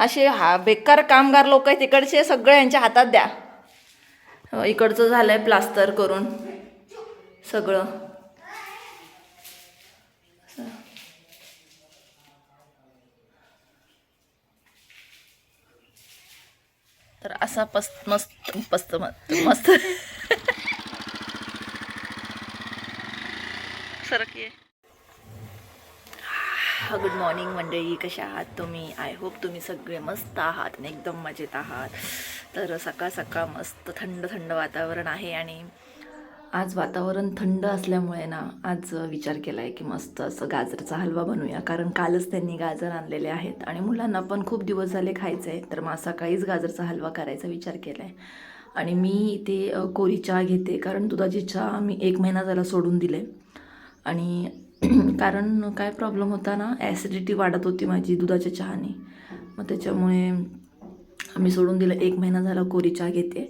असे हा बेकार कामगार लोक आहेत तिकडचे सगळे यांच्या हातात द्या. इकडचं इकडचं झालंय प्लास्टर करून सगळं. तर असा पस्त मस्त पस्त मस्त मस्त. सरक गुड मॉर्निंग मंडळी कशा आहात तुम्ही? आय होप तुम्ही सगळे मस्त आहात आणि एकदम मजेत आहात. तर सकाळ सकाळ मस्त थंड थंड वातावरण आहे आणि आज वातावरण थंड असल्यामुळे ना आज विचार केला आहे की मस्त असं गाजरचा हलवा बनवूया. कारण कालच त्यांनी गाजर आणलेले आहेत आणि मुलांना पण खूप दिवस झाले खायचं आहे तर मग सकाळीच गाजरचा हलवा करायचा विचार केला आहे आणि मी इथे कोरी चहा घेते कारण दुधाची चहा मी एक महिना झाला सोडून दिले. आणि कारण काय प्रॉब्लेम होता ना ॲसिडिटी वाढत होती माझी दुधाच्या चहाने. मग त्याच्यामुळे मी सोडून दिलं. एक महिना झाला कोरी चहा घेते.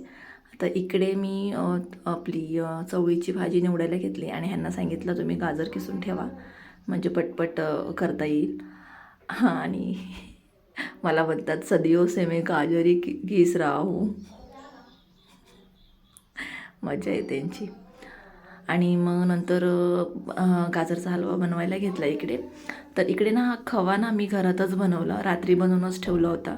आता इकडे मी आपली चवळीची भाजी निवडायला घेतली आणि ह्यांना सांगितलं तुम्ही गाजर किसून ठेवा. म्हणजे पटपट करता येईल. हां आणि मला म्हणतात सदियो से मैं गाजरी घिस राहू मजा आहे त्यांची आणि मग नंतर गाजरचा हलवा बनवायला घेतला इकडे. तर इकडे ना हा खवा ना मी घरातच बनवला. रात्री बनवूनच ठेवला होता.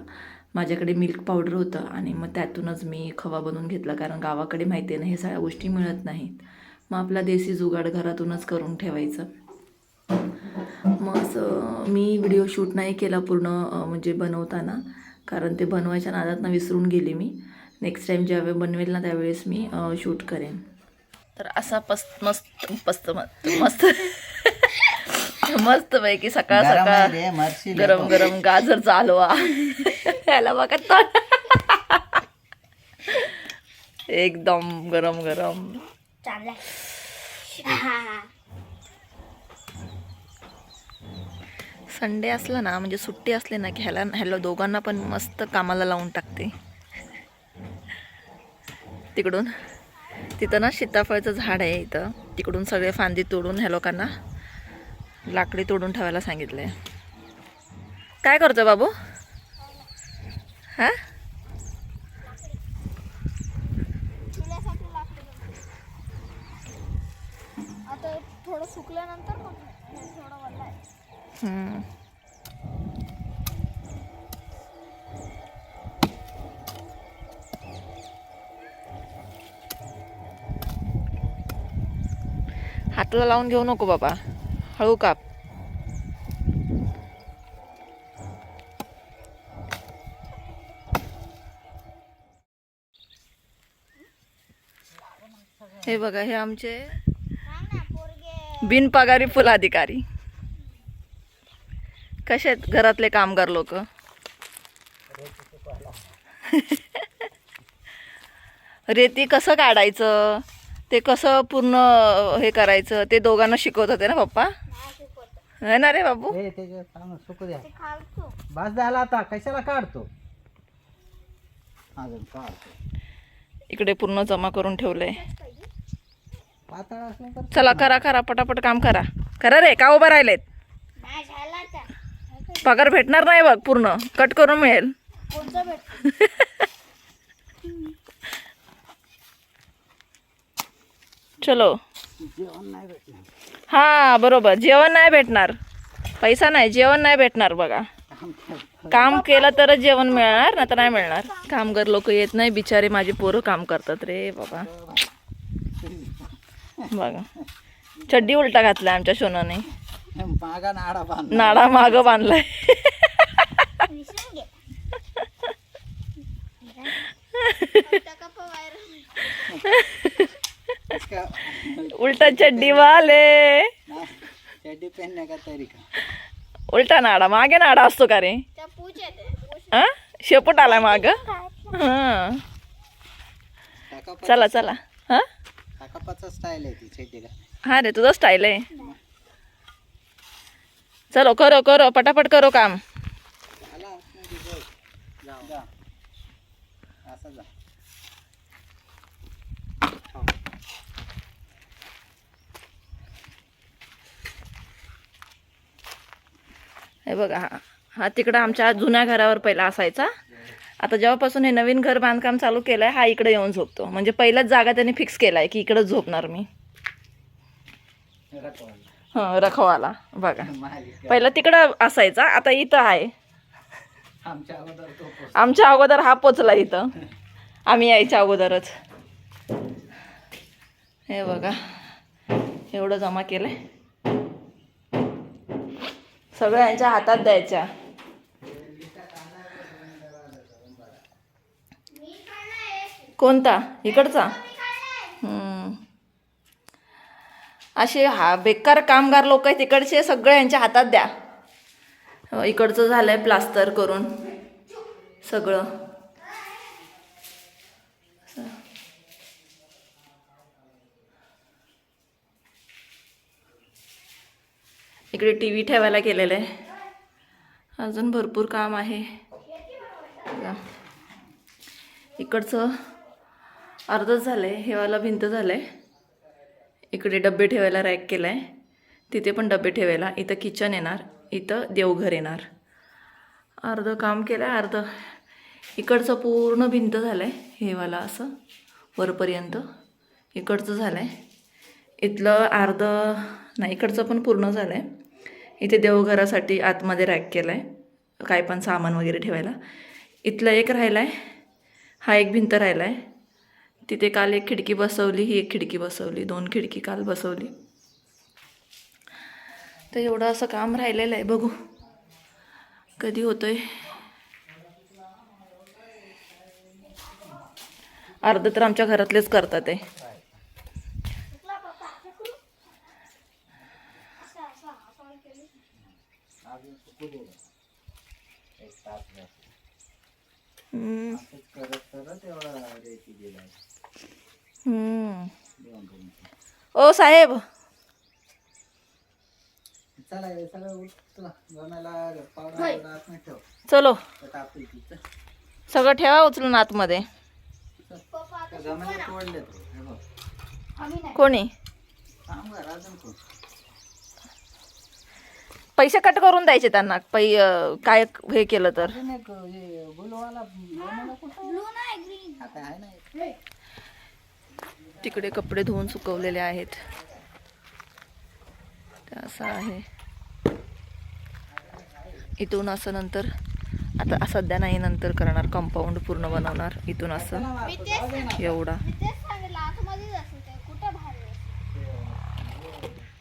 माझ्याकडे मिल्क पावडर होतं आणि मग त्यातूनच मी खवा बनवून घेतला कारण गावाकडे माहिती आहे ना हे सगळ्या गोष्टी मिळत नाहीत. मग आपला देसी जुगाड घरातूनच करून ठेवायचं. मग असं मी व्हिडिओ शूट नाही केला पूर्ण म्हणजे बनवताना. कारण ते बनवायच्या नादात विसरून गेली मी. नेक्स्ट टाईम ज्यावेळी बनवेल ना त्यावेळेस मी शूट करेन. तर असा पस्त मस्त पस्त मस्त. मस्त मस्त पैकी सकाळ सकाळ गरम. गरम गाजरचा हलवा याला बघा. एकदम गरम गरम. संडे असला ना म्हणजे सुट्टी असली ना की ह्याला ह्याला दोघांना पण मस्त कामाला लावून टाकते. तिकडून. तिथं ना सीताफळचं झाड आहे इथं. तिकडून सगळे फांदी तोडून ह्या लोकांना लाकडी तोडून ठेवायला सांगितलंय. काय करतो बाबू? हा? आता थोडं सुकल्यानंतर मग थोडं वल्ला लावून घेऊ नको बाबा. हळू काप. हे बघा हे आमचे बिनपगारी फुल अधिकारी कसे आहेत घरातले कामगार लोक? रेती कसं काढायचं? ते कसं पूर्ण हे करायचं? ते दोघांना शिकवत होते ना पप्पा? नाही शिकवत है ना रे बाबू? हे त्याच्यात सांग सुकू द्या. बस झाला आता. कशाला काढतो? अजून काढतो. इकडे पूर्ण जमा करून ठेवलंय. पातळ असलं तर चला करा करा. पटापट काम करा. करा रे का उभं राहिलेत? नाही झाला आता पगार भेटणार नाही बघ पूर्ण. कट करून मिळेल. चलो. जेवण नाही भेटणार. हा बरोबर. जेवण नाही भेटणार. पैसा नाही जेवण नाही भेटणार बघा. काम केलं तरच जेवण मिळणार नाही तर नाही मिळणार. कामगार लोक येत नाही बिचारे माझी पोरं काम करतात रे बाबा. बघा. चड्डी उलटा घातलाय आमच्या सोनाने. मागा नाडा बांध नाडा माग बांधलाय विसरून घे टाका पण व्हायरल उलटा चड्डी वाले. चड्डी पेन का तरी का? उलटा नाडा मागे नाडा असतो का रे? हा? शेपूट आलाय माग? हा. चला चला. हा? स्टाईल आहे ती चड्डीला. हा रे तुझं स्टाईल आहे. चलो करो करो पटापट करो काम. जा. असं जा. हे बघा हा. हा तिकडं आमच्या जुन्या घरावर पहिला असायचा. आता जेव्हापासून हे नवीन घर बांधकाम चालू केलंय हा इकडे येऊन झोपतो. म्हणजे पहिलाच जागा त्यांनी फिक्स केलाय की इकडंच झोपणार मी. हं रखवाला. बघा. पहिला तिकडं असायचा आता इथं आहे. आमच्या अगोदर हा पोचला इथं. आम्ही यायच्या अगोदरच. हे बघा. एवढं जमा केलंय. सगळ्या यांच्या हातात द्यायच्या. कोणता? इकडचा? असे हा बेकार कामगार लोक आहेत इकडचे सगळे यांच्या हातात द्या. इकडचं इकडचं झालंय प्लास्टर करून सगळं. इकडे टी व्ही ठेवायला केलेलं आहे. अजून भरपूर काम आहे. इकडचं अर्धच झालं आहे हेवाला भिंत झालं आहे इकडे डबे ठेवायला रॅक केला आहे तिथे पण डबे ठेवायला. इथं किचन येणार इथं देवघर येणार. अर्धं काम केलं आहे अर्धं. इकडचं पूर्ण भिंत झालं आहे हेवाला असं वरपर्यंत. इकडचं झालं आहे इथलं अर्धं नाही इकडचं पण पूर्ण झालं आहे इथे देवघरासाठी आतमध्ये रॅक केला आहे काय पण सामान वगैरे ठेवायला. इथलं एक राहिला आहे हा एक भिंत राहिला आहे तिथे काल एक खिडकी बसवली ही एक खिडकी बसवली दोन खिडकी काल बसवली. तर एवढं असं काम राहिलेलं आहे. बघू. कधी होतं आहे अर्धं तर आमच्या घरातलेच करतात आहे अजून सुकू दे ना. एक तास झाला. हम्म, असंच करत करत एवढा रेती दिलाय हम्म. दोन रूमचा. ओ साहेब. चला हे सगळं ठेव. उचलून आतमध्ये. हे कोणी? पैसे कट करून द्यायचे त्यांना. पै काय हे केलं तर. तिकडे कपडे धुवून सुकवलेले आहेत. असं आहे. इथून असं नंतर आता सध्या नाही नंतर करणार. कंपाऊंड पूर्ण बनवणार. इथून असं. एवढा.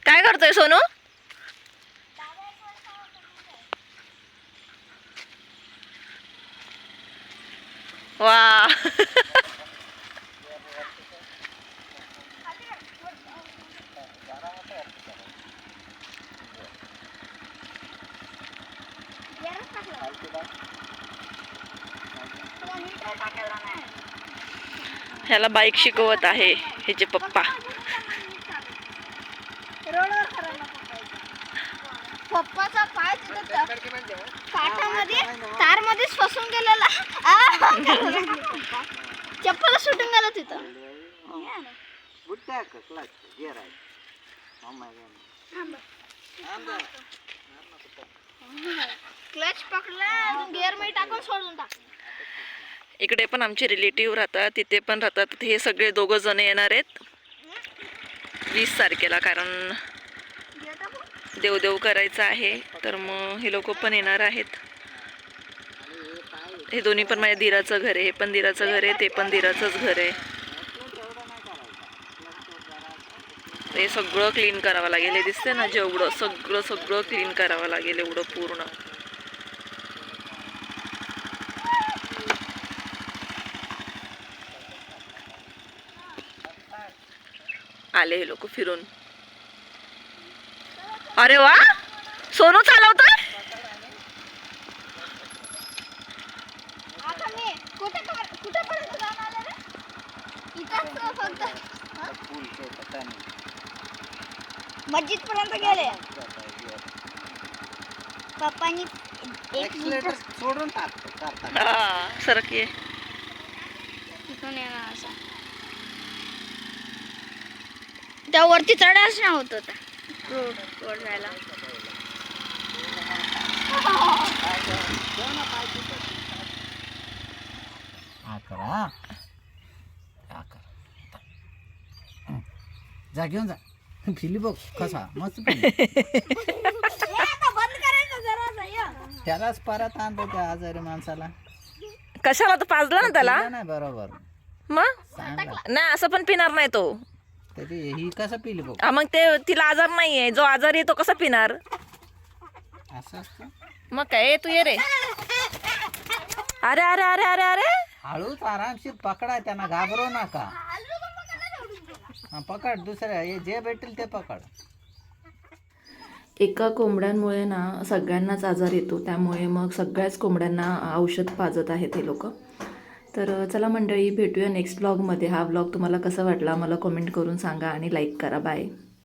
काय करतोय सोनू? वा गेअरच टाकला. तुला मीटर टाकायला नाही. ह्याला बाईक शिकवत आहे ह्याचे पप्पा. पप्पाचा. पाय फसून गेलेला. चप्पल सुटून गेला तिथं. आहे क्लच पकडला गिअरमध्ये टाकून सोडून टाक. इकडे पण आमचे रिलेटिव्ह राहतात तिथे पण राहतात. हे सगळे दोघं जण येणार आहेत. वीस तारखेला कारण देवदेव करायचं आहे. तर मग हे लोक पण येणार आहेत. हे दोन्ही पण माझ्या दिराचं घर आहे. हे पण दिराचं घर आहे ते पण दिराचंच घर आहे. हे सगळं क्लीन करावं लागेल. हे दिसते ना जेवढं सगळं सगळं क्लीन करावं लागेल एवढं पूर्ण. आले हे लोक फिरून. अरे वा! सोनू चालवतोय? आता मी कुठे कुठेपर्यंत जाणार आहे रे इथंच फक्त हा? फुल ते पता नाही. मस्जिद पर्यंत गेले. पप्पानी एक Accelerator सोडून टाकतो. हा, सरक ये. तिथून येणार असा. त्या वरती चढायच नाही होत होता. रोड वर जायला. कर. कर. जा घेऊन जा. फिली बघ कसा? मस्त त्यालाच परत आणतो त्या आजारी माणसाला. कशाला तर पाजला ना त्याला? नाही बरोबर. मग? नाही असं पण पिणार नाही तो. तरी ही कसं पिली बघ हा, मग ते तिला आजार नाहीये. जो आजार आहे तो कसा पिणार? असं असतं? मग काय? ए, तू ये रे. अरे अरे अरे अरे अरे. हळूच आरामशीर पकडा त्यांना घाबरू नका. हा, पकड दुसऱ्या हे जे भेटेल ते पकड. एका कोंबड्यांमुळे ना सगळ्यांनाच आजार येतो त्यामुळे मग सगळ्याच कोंबड्यांना औषध पाजत आहेत हे लोक. तर चला मंडळी भेटूया नेक्स्ट ब्लॉगमध्ये हा ब्लॉग तुम्हाला कसा वाटला मला कमेंट करून सांगा आणि लाईक करा. बाय